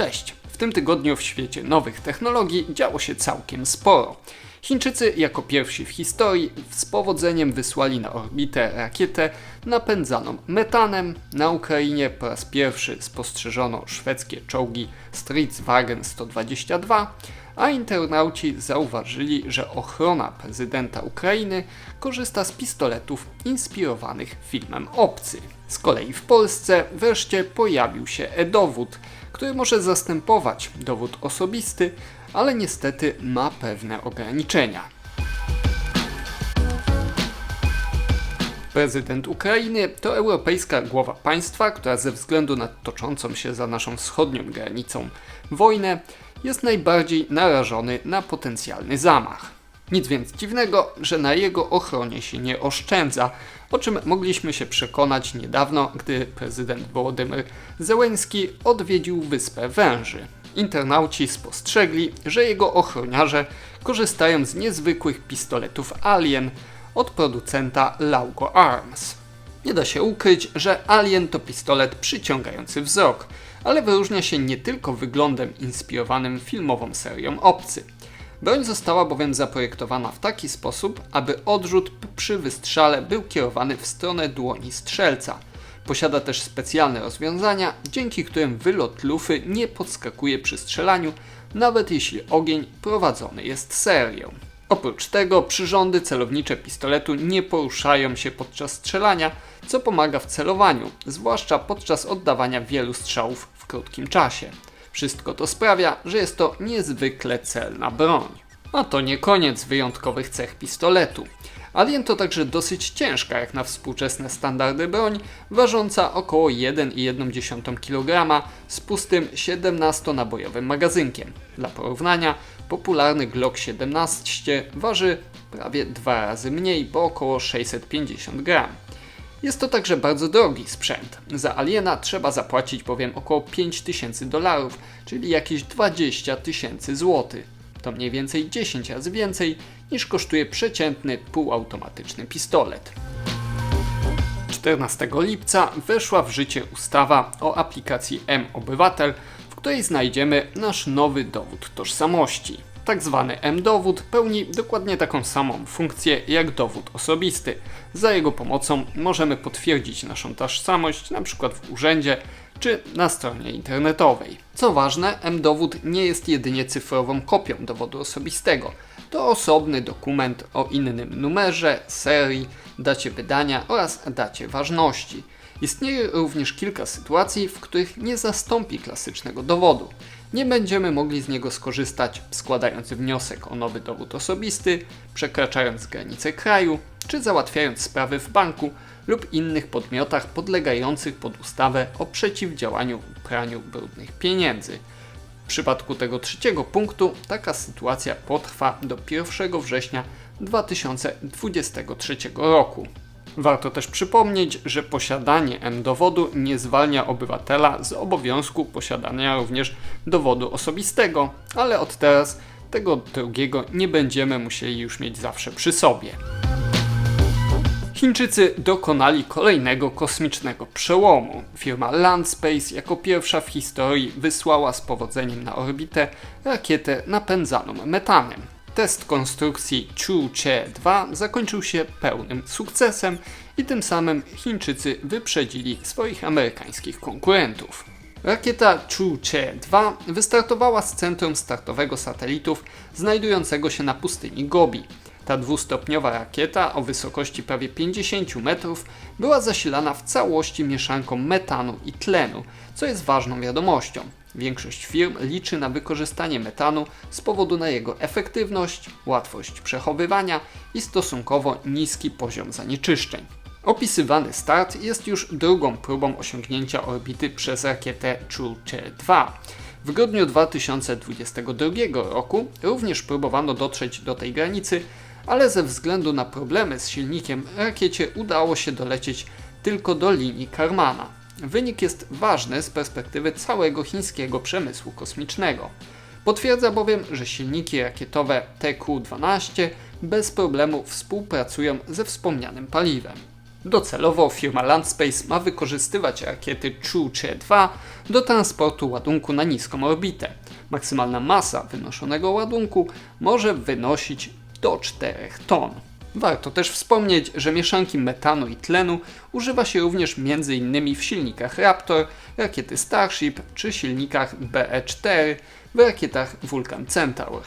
Cześć! W tym tygodniu w świecie nowych technologii działo się całkiem sporo. Chińczycy jako pierwsi w historii z powodzeniem wysłali na orbitę rakietę napędzaną metanem. Na Ukrainie po raz pierwszy spostrzeżono szwedzkie czołgi Stridswagen 122, a internauci zauważyli, że ochrona prezydenta Ukrainy korzysta z pistoletów inspirowanych filmem Obcy. Z kolei w Polsce wreszcie pojawił się e-dowód, który może zastępować dowód osobisty, ale niestety ma pewne ograniczenia. Prezydent Ukrainy to europejska głowa państwa, która ze względu na toczącą się za naszą wschodnią granicą wojnę jest najbardziej narażony na potencjalny zamach. Nic więc dziwnego, że na jego ochronie się nie oszczędza, o czym mogliśmy się przekonać niedawno, gdy prezydent Wołodymyr Zełenski odwiedził wyspę Węży. Internauci spostrzegli, że jego ochroniarze korzystają z niezwykłych pistoletów Alien od producenta Laugo Arms. Nie da się ukryć, że Alien to pistolet przyciągający wzrok, ale wyróżnia się nie tylko wyglądem inspirowanym filmową serią Obcy. Broń została bowiem zaprojektowana w taki sposób, aby odrzut przy wystrzale był kierowany w stronę dłoni strzelca. Posiada też specjalne rozwiązania, dzięki którym wylot lufy nie podskakuje przy strzelaniu, nawet jeśli ogień prowadzony jest serią. Oprócz tego przyrządy celownicze pistoletu nie poruszają się podczas strzelania, co pomaga w celowaniu, zwłaszcza podczas oddawania wielu strzałów w krótkim czasie. Wszystko to sprawia, że jest to niezwykle celna broń. A to nie koniec wyjątkowych cech pistoletu. Alien to także dosyć ciężka jak na współczesne standardy broń, ważąca około 1,1 kg z pustym 17-nabojowym magazynkiem. Dla porównania, popularny Glock 17 waży prawie dwa razy mniej, bo około 650 gram. Jest to także bardzo drogi sprzęt. Za Aliena trzeba zapłacić bowiem około 5000 dolarów, czyli jakieś 20 tysięcy złotych. To mniej więcej 10 razy więcej niż kosztuje przeciętny półautomatyczny pistolet. 14 lipca weszła w życie ustawa o aplikacji M-Obywatel, w której znajdziemy nasz nowy dowód tożsamości. Tak zwany M-dowód pełni dokładnie taką samą funkcję jak dowód osobisty. Za jego pomocą możemy potwierdzić naszą tożsamość np. w urzędzie czy na stronie internetowej. Co ważne, M-dowód nie jest jedynie cyfrową kopią dowodu osobistego. To osobny dokument o innym numerze, serii, dacie wydania oraz dacie ważności. Istnieje również kilka sytuacji, w których nie zastąpi klasycznego dowodu. Nie będziemy mogli z niego skorzystać składając wniosek o nowy dowód osobisty, przekraczając granice kraju, czy załatwiając sprawy w banku lub innych podmiotach podlegających pod ustawę o przeciwdziałaniu praniu brudnych pieniędzy. W przypadku tego trzeciego punktu taka sytuacja potrwa do 1 września 2023 roku. Warto też przypomnieć, że posiadanie M-dowodu nie zwalnia obywatela z obowiązku posiadania również dowodu osobistego, ale od teraz tego drugiego nie będziemy musieli już mieć zawsze przy sobie. Chińczycy dokonali kolejnego kosmicznego przełomu. Firma Landspace jako pierwsza w historii wysłała z powodzeniem na orbitę rakietę napędzaną metanem. Test konstrukcji Chu-Che-2 zakończył się pełnym sukcesem i tym samym Chińczycy wyprzedzili swoich amerykańskich konkurentów. Rakieta Chu-Che-2 wystartowała z centrum startowego satelitów znajdującego się na pustyni Gobi. Ta dwustopniowa rakieta o wysokości prawie 50 metrów była zasilana w całości mieszanką metanu i tlenu, co jest ważną wiadomością. Większość firm liczy na wykorzystanie metanu z powodu na jego efektywność, łatwość przechowywania i stosunkowo niski poziom zanieczyszczeń. Opisywany start jest już drugą próbą osiągnięcia orbity przez rakietę Chulche-2. W grudniu 2022 roku również próbowano dotrzeć do tej granicy, ale ze względu na problemy z silnikiem rakiecie udało się dolecieć tylko do linii Karmana. Wynik jest ważny z perspektywy całego chińskiego przemysłu kosmicznego. Potwierdza bowiem, że silniki rakietowe TQ-12 bez problemu współpracują ze wspomnianym paliwem. Docelowo firma Landspace ma wykorzystywać rakiety Chu-2 do transportu ładunku na niską orbitę. Maksymalna masa wynoszonego ładunku może wynosić do 4 ton. Warto też wspomnieć, że mieszanki metanu i tlenu używa się również m.in. w silnikach Raptor, rakiety Starship czy silnikach BE-4 w rakietach Vulcan Centaur.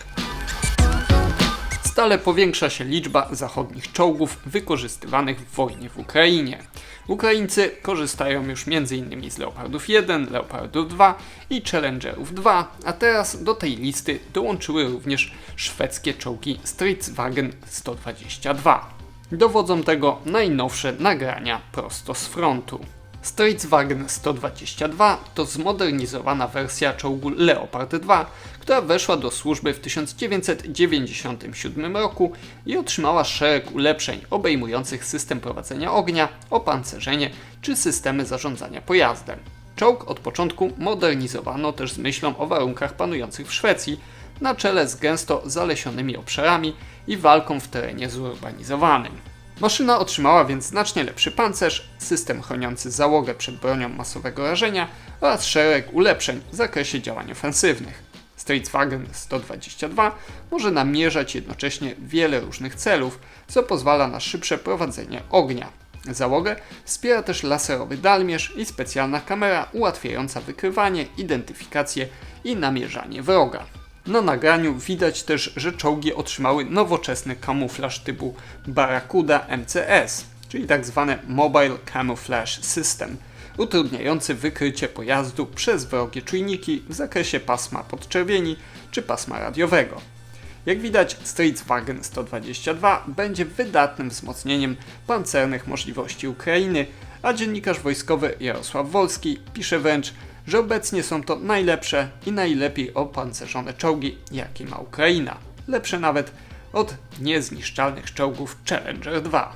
Stale powiększa się liczba zachodnich czołgów wykorzystywanych w wojnie w Ukrainie. Ukraińcy korzystają już m.in. z Leopardów 1, Leopardów 2 i Challengerów 2, a teraz do tej listy dołączyły również szwedzkie czołgi Stridswagen 122. Dowodzą tego najnowsze nagrania prosto z frontu. Stridswagen 122 to zmodernizowana wersja czołgu Leopard 2, która weszła do służby w 1997 roku i otrzymała szereg ulepszeń obejmujących system prowadzenia ognia, opancerzenie czy systemy zarządzania pojazdem. Czołg od początku modernizowano też z myślą o warunkach panujących w Szwecji, na czele z gęsto zalesionymi obszarami i walką w terenie zurbanizowanym. Maszyna otrzymała więc znacznie lepszy pancerz, system chroniący załogę przed bronią masowego rażenia oraz szereg ulepszeń w zakresie działań ofensywnych. Stridswagen 122 może namierzać jednocześnie wiele różnych celów, co pozwala na szybsze prowadzenie ognia. Załogę wspiera też laserowy dalmierz i specjalna kamera ułatwiająca wykrywanie, identyfikację i namierzanie wroga. Na nagraniu widać też, że czołgi otrzymały nowoczesny kamuflaż typu Barracuda MCS, czyli tzw. Tak Mobile Camouflage System, utrudniający wykrycie pojazdu przez wrogie czujniki w zakresie pasma podczerwieni czy pasma radiowego. Jak widać, Stridswagen 122 będzie wydatnym wzmocnieniem pancernych możliwości Ukrainy, a dziennikarz wojskowy Jarosław Wolski pisze wręcz, że obecnie są to najlepsze i najlepiej opancerzone czołgi, jakie ma Ukraina. Lepsze nawet od niezniszczalnych czołgów Challenger 2.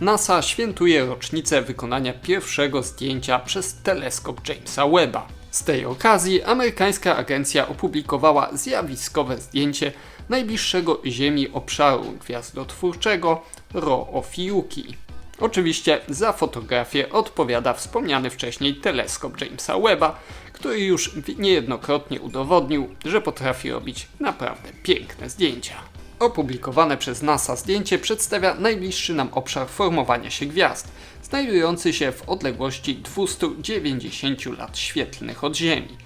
NASA świętuje rocznicę wykonania pierwszego zdjęcia przez teleskop Jamesa Webba. Z tej okazji amerykańska agencja opublikowała zjawiskowe zdjęcie najbliższego Ziemi obszaru gwiazdotwórczego Ro Ophiuchi. Oczywiście za fotografię odpowiada wspomniany wcześniej teleskop Jamesa Webba, który już niejednokrotnie udowodnił, że potrafi robić naprawdę piękne zdjęcia. Opublikowane przez NASA zdjęcie przedstawia najbliższy nam obszar formowania się gwiazd, znajdujący się w odległości 290 lat świetlnych od Ziemi.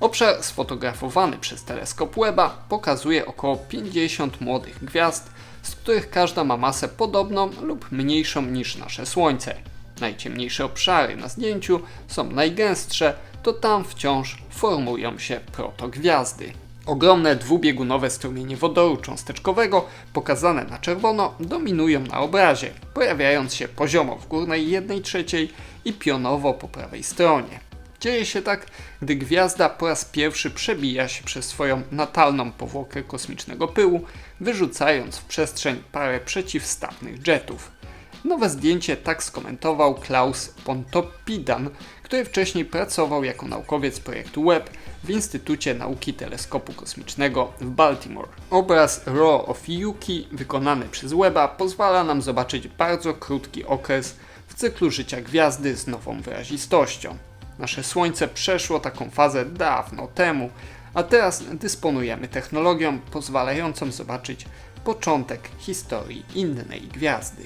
Obszar sfotografowany przez teleskop Webba pokazuje około 50 młodych gwiazd, z których każda ma masę podobną lub mniejszą niż nasze Słońce. Najciemniejsze obszary na zdjęciu są najgęstsze, to tam wciąż formują się protogwiazdy. Ogromne dwubiegunowe strumienie wodoru cząsteczkowego, pokazane na czerwono, dominują na obrazie, pojawiając się poziomo w górnej 1 trzeciej i pionowo po prawej stronie. Dzieje się tak, gdy gwiazda po raz pierwszy przebija się przez swoją natalną powłokę kosmicznego pyłu, wyrzucając w przestrzeń parę przeciwstawnych jetów. Nowe zdjęcie tak skomentował Klaus Pontoppidan, który wcześniej pracował jako naukowiec projektu Webb w Instytucie Nauki Teleskopu Kosmicznego w Baltimore. Obraz Raw of Yuki wykonany przez Webba pozwala nam zobaczyć bardzo krótki okres w cyklu życia gwiazdy z nową wyrazistością. Nasze Słońce przeszło taką fazę dawno temu, a teraz dysponujemy technologią pozwalającą zobaczyć początek historii innej gwiazdy.